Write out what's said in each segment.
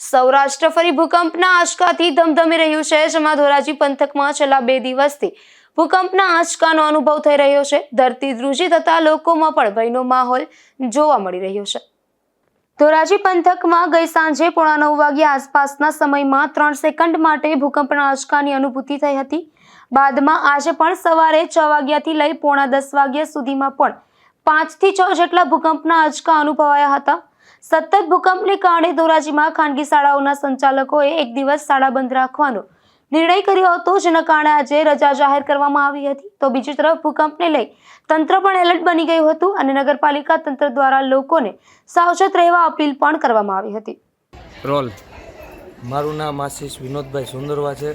સૌરાષ્ટ્ર ફરી ભૂકંપના આંચકાથી ધમધમી રહ્યું છે. જેમાં ધોરાજી પંથકમાં છેલ્લા બે દિવસથી ભૂકંપના આંચકાનો અનુભવ થઈ રહ્યો છે. ધરતી ધ્રુજી થતા લોકોમાં પણ ભયનો માહોલ જોવા મળી રહ્યો છે. ધોરાજી પંથકમાં ગઈ સાંજે પોણા નવ વાગ્યા આસપાસના સમયમાં ત્રણ સેકન્ડ માટે ભૂકંપના આંચકાની અનુભૂતિ થઈ હતી. બાદમાં આજે પણ સવારે છ વાગ્યાથી લઈ પોણા દસ વાગ્યા સુધીમાં પણ પાંચથી છ જેટલા ભૂકંપના આંચકા અનુભવાયા હતા. સતત ભૂકંપને કારણે ધોરાજીમાં ખાનગી શાળાઓના સંચાલકોએ એક દિવસ શાળા બંધ રાખવાનો નિર્ણય કર્યો હતો, જેના કારણે આજે રજા જાહેર કરવામાં આવી હતી. તો બીજી તરફ ભૂકંપને લઈ તંત્ર પણ એલર્ટ બની ગયું હતું અને નગરપાલિકા તંત્ર દ્વારા લોકોને સાવચેત રહેવા અપીલ પણ કરવામાં આવી હતી. રોલ. મારું નામ આશીષ વિનોદભાઈ સુંદરવા છે.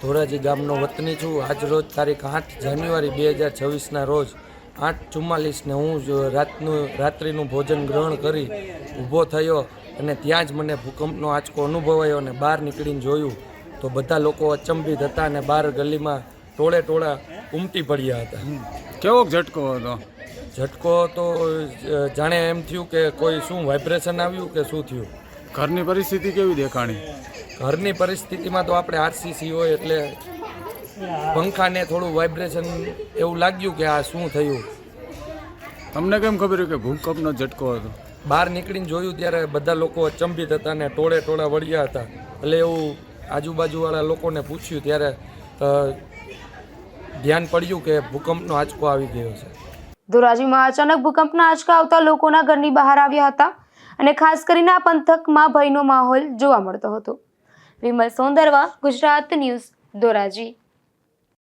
ધોરાજી ગામનો વતની છું. આજ રોજ તારીખ આઠ જાન્યુઆરી બે હજાર છવ્વીસના રોજ આઠ ચુમ્માલીસને હું જ રાતનું રાત્રિનું ભોજન ગ્રહણ કરી ઊભો થયો અને ત્યાં જ મને ભૂકંપનો આંચકો અનુભવાયો અને બહાર નીકળીને જોયું તો બધા લોકો અચંબિત હતા અને બહાર ગલીમાં ટોળે ટોળા ઉમટી પડ્યા હતા. કેવો ઝટકો હતો? ઝટકો તો જાણે એમ થયું કે કોઈ શું વાઇબ્રેશન આવ્યું કે શું થયું? ઘરની પરિસ્થિતિ કેવી દેખાણી? ઘરની પરિસ્થિતિમાં તો આપણે આરસીસી હોય એટલે પંખાને થોડું વાઇબ્રેશન એવું લાગ્યું કે આ શું થયું? તમને કેમ ખબર કે ભૂકંપનો ઝટકો હતો? બહાર નીકળીને જોયું ત્યારે બધા લોકો અચંબિત હતા ને ટોળે ટોળા વળ્યા હતા. એટલે એવું આજુબાજુવાળા લોકોને પૂછ્યું ત્યારે ધ્યાન પડ્યું કે ભૂકંપનો આંચકો આવી ગયો છે. ધોરાજીમાં અચાનક ભૂકંપના આંચકા આવતા લોકોના ઘરની બહાર આવ્યા હતા અને ખાસ કરીને આ પંથકમાં ભયનો માહોલ જોવા મળતો હતો. વિમલ સોંદરવા ગુજરાત ન્યૂઝ ધોરાજી.